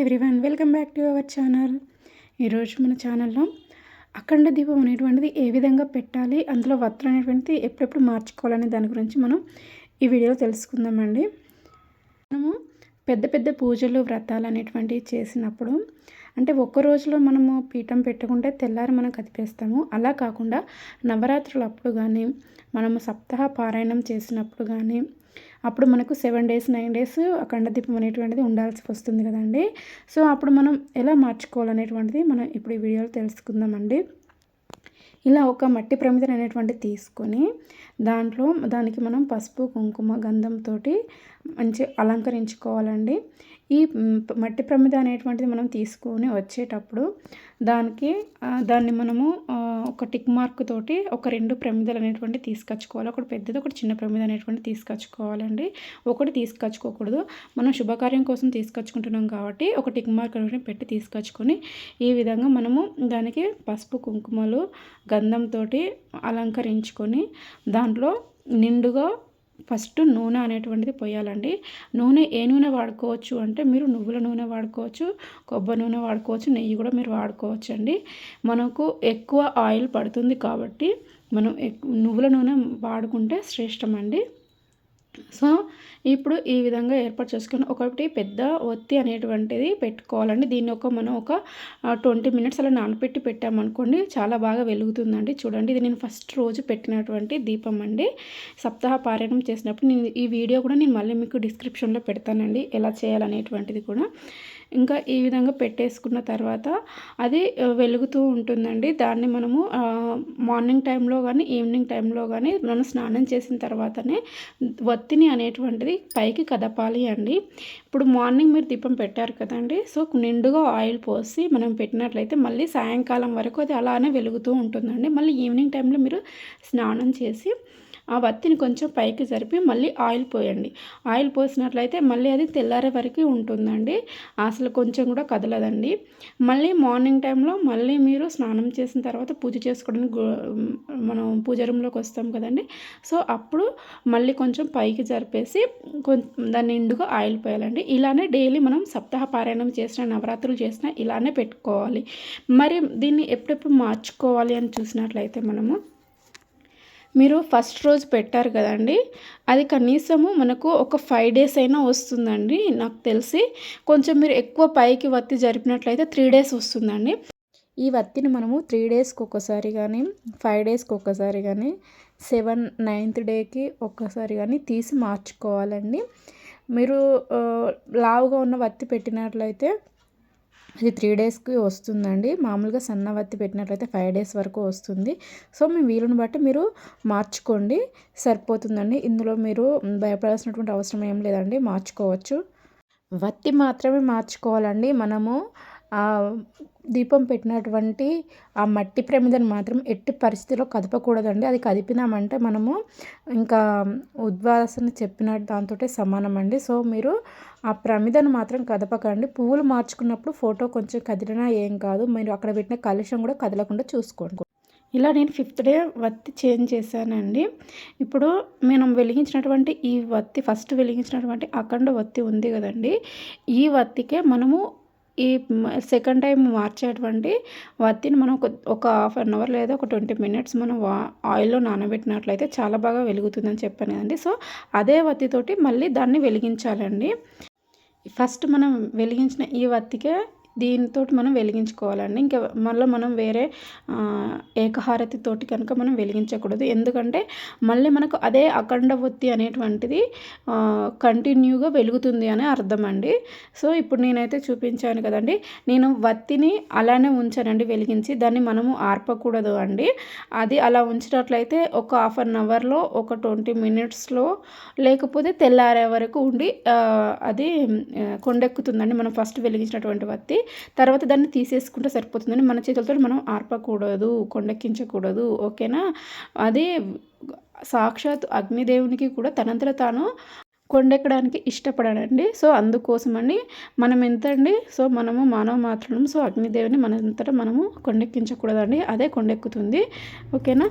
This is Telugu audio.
Everyone welcome back to our channel ఈరోజు మన ఛానల్లో అఖండ దీపం అనేటువంటిది ఏ విధంగా పెట్టాలి అందులో వత్రం అనేటువంటిది ఎప్పుడెప్పుడు మార్చుకోవాలనే దాని గురించి మనం ఈ వీడియోలో తెలుసుకుందామండి. మనము పెద్ద పెద్ద పూజలు వ్రతాలు అనేటువంటివి చేసినప్పుడు అంటే ఒక్క రోజులో మనము పీఠం పెట్టుకుంటే తెల్లారి మనం కదిపేస్తాము. అలా కాకుండా నవరాత్రులు అప్పుడు కానీ మనము సప్తాహ పారాయణం చేసినప్పుడు కానీ అప్పుడు మనకు సెవెన్ డేస్ నైన్ డేస్ అఖండ దీపం అనేటువంటిది ఉండాల్సి వస్తుంది కదండి. సో అప్పుడు మనం ఎలా మార్చుకోవాలనేటువంటిది మనం ఇప్పుడు ఈ వీడియోలో తెలుసుకుందామండి. ఇలా ఒక మట్టి ప్రమిదన అనేటువంటి తీసుకొని దాంట్లో దానికి మనం పసుపు కుంకుమ గంధంతో మంచి అలంకరించుకోవాలండి. ఈ మట్టి ప్రమిద అనేటువంటిది మనం తీసుకొని వచ్చేటప్పుడు దానికి దాన్ని మనము ఒక టిక్ మార్క్ తోటి ఒక రెండు ప్రమిదలు అనేటువంటి తీసుకొచ్చుకోవాలి. ఒకటి పెద్దది ఒకటి చిన్న ప్రమిద అనేటువంటి తీసుకొచ్చుకోవాలండి. ఒకటి తీసుకొచ్చుకోకూడదు. మనం శుభకార్యం కోసం తీసుకొచ్చుకుంటున్నాం కాబట్టి ఒక టిక్ మార్క్ అనేటువంటి పెట్టి తీసుకొచ్చుకొని ఈ విధంగా మనము దానికి పసుపు కుంకుమలు గంధంతో అలంకరించుకొని దాంట్లో నిండుగా ఫస్ట్ నూనె అనేటువంటిది పోయాలండి. నూనె ఏ నూనె వాడుకోవచ్చు అంటే మీరు నువ్వుల నూనె వాడుకోవచ్చు కొబ్బరి నూనె వాడుకోవచ్చు నెయ్యి కూడా మీరు వాడుకోవచ్చు అండి మనకు ఎక్కువ ఆయిల్ పడుతుంది కాబట్టి మనం నువ్వుల నూనె వాడుకుంటే శ్రేష్టమండి. సో ఇప్పుడు ఈ విధంగా ఏర్పాటు చేసుకుని ఒకటి పెద్ద ఒత్తి అనేటువంటిది పెట్టుకోవాలండి. దీన్ని ఒక మనం ఒక ట్వంటీ మినిట్స్ అలా నానపెట్టి పెట్టామనుకోండి చాలా బాగా వెలుగుతుందండి. చూడండి ఇది నేను ఫస్ట్ రోజు పెట్టినటువంటి దీపం అండి. సప్తాహ పారాయణం చేసినప్పుడు నేను ఈ వీడియో కూడా నేను మళ్ళీ మీకు డిస్క్రిప్షన్లో పెడతానండి. ఎలా చేయాలనేటువంటిది కూడా. ఇంకా ఈ విధంగా పెట్టేసుకున్న తర్వాత అది వెలుగుతూ ఉంటుందండి. దాన్ని మనము మార్నింగ్ టైంలో కానీ ఈవినింగ్ టైంలో కానీ మనం స్నానం చేసిన తర్వాతనే వత్తిని అనేటువంటిది పైకి కదపాలి అండి. ఇప్పుడు మార్నింగ్ మీరు దీపం పెట్టారు కదండి సో నిండుగా ఆయిల్ పోసి మనం పెట్టినట్లయితే మళ్ళీ సాయంకాలం వరకు అది అలానే వెలుగుతూ ఉంటుందండి. మళ్ళీ ఈవినింగ్ టైంలో మీరు స్నానం చేసి ఆ వత్తిని కొంచెం పైకి జరిపి మళ్ళీ ఆయిల్ పోయండి. ఆయిల్ పోసినట్లయితే మళ్ళీ అది తెల్లారే వరకు ఉంటుందండి. అసలు కొంచెం కూడా కదలదండి. మళ్ళీ మార్నింగ్ టైంలో మళ్ళీ మీరు స్నానం చేసిన తర్వాత పూజ చేసుకోవడానికి మనం పూజ రూమ్లోకి వస్తాం కదండి. సో అప్పుడు మళ్ళీ కొంచెం పైకి జరిపేసి దాన్ని నిండుగా ఆయిల్ పోయాలండి. ఇలానే డైలీ మనం సప్తాహ పారాయణం చేసిన నవరాత్రులు చేసిన ఇలానే పెట్టుకోవాలి. మరి దీన్ని ఎప్పుడెప్పుడు మార్చుకోవాలి అని చూసినట్లయితే మనము మీరు ఫస్ట్ రోజు పెట్టారు కదండి అది కనీసము మనకు ఒక ఫైవ్ డేస్ అయినా వస్తుందండి నాకు తెలిసి. కొంచెం మీరు ఎక్కువ పైకి వత్తి జరిపినట్లయితే త్రీ డేస్ వస్తుందండి. ఈ వత్తిని మనము త్రీ డేస్కి ఒకసారి కానీ ఫైవ్ డేస్కి ఒక్కసారి కానీ సెవెన్ నైన్త్ డేకి ఒక్కసారి కానీ తీసి మార్చుకోవాలండి. మీరు లావుగా ఉన్న వత్తి పెట్టినట్లయితే అది త్రీ డేస్కి వస్తుందండి. మామూలుగా సన్నవత్తి పెట్టినట్లయితే ఫైవ్ డేస్ వరకు వస్తుంది. సో మీ వీలుని బట్టి మీరు మార్చుకోండి. సరిపోతుందండి. ఇందులో మీరు భయపడాల్సినటువంటి అవసరం ఏం లేదండి. మార్చుకోవచ్చు. వత్తి మాత్రమే మార్చుకోవాలండి. మనము దీపం పెట్టినటువంటి ఆ మట్టి ప్రమిదను మాత్రం ఎట్టి పరిస్థితిలో కదపకూడదండి. అది కదిపినామంటే మనము ఇంకా ఉద్వాసన చెప్పిన దాంతో సమానం అండి సో మీరు ఆ ప్రమిదను మాత్రం కదపకండి. పువ్వులు మార్చుకున్నప్పుడు ఫోటో కొంచెం కదిలినా ఏం కాదు. మీరు అక్కడ పెట్టిన కలుషం కూడా కదలకుండా చూసుకోండి. ఇలా నేను ఫిఫ్త్ డే వత్తి చేంజ్ చేశానండి. ఇప్పుడు మనం వెలిగించినటువంటి ఈ వత్తి ఫస్ట్ వెలిగించినటువంటి అఖండ వత్తి ఉంది కదండి. ఈ వత్తికే మనము ఈ సెకండ్ టైం మార్చేటువంటి వత్తిని మనం ఒక హాఫ్ అన్ అవర్ లేదా ఒక ట్వంటీ మినిట్స్ మనం ఆయిల్లో నానబెట్టినట్లయితే చాలా బాగా వెలుగుతుందని చెప్పాను కదండి. సో అదే వత్తితోటి మళ్ళీ దాన్ని వెలిగించాలండి. ఫస్ట్ మనం వెలిగించిన ఈ వత్తికే దీంతో మనం వెలిగించుకోవాలండి. ఇంకా మళ్ళీ మనం వేరే ఏకహారతితోటి కనుక మనం వెలిగించకూడదు. ఎందుకంటే మళ్ళీ మనకు అదే అఖండ ఒత్తి అనేటువంటిది కంటిన్యూగా వెలుగుతుంది అని అర్థం అండి సో ఇప్పుడు నేనైతే చూపించాను కదండి. నేను వత్తిని అలానే ఉంచానండి వెలిగించి. దాన్ని మనము ఆర్పకూడదు అండి. అది అలా ఉంచినట్లయితే ఒక హాఫ్ అన్ అవర్లో ఒక ట్వంటీ మినిట్స్లో లేకపోతే తెల్లారే వరకు ఉండి అది కొండెక్కుతుందండి. మనం ఫస్ట్ వెలిగించినటువంటి వత్తి. తర్వాత దాన్ని తీసేసుకుంటే సరిపోతుందని మన చేతులతో మనం ఆర్పకూడదు కొండెక్కించకూడదు ఓకేనా? అదే సాక్షాత్ అగ్నిదేవునికి కూడా తనంతట తాను కొండెక్కడానికి ఇష్టపడాడండి సో అందుకోసమని మనం ఎంత అండి? సో మనము మానవ మాత్రం సో అగ్నిదేవుని మనంతటా మనము కొండెక్కించకూడదండి. అదే కొండెక్కుతుంది. ఓకేనా?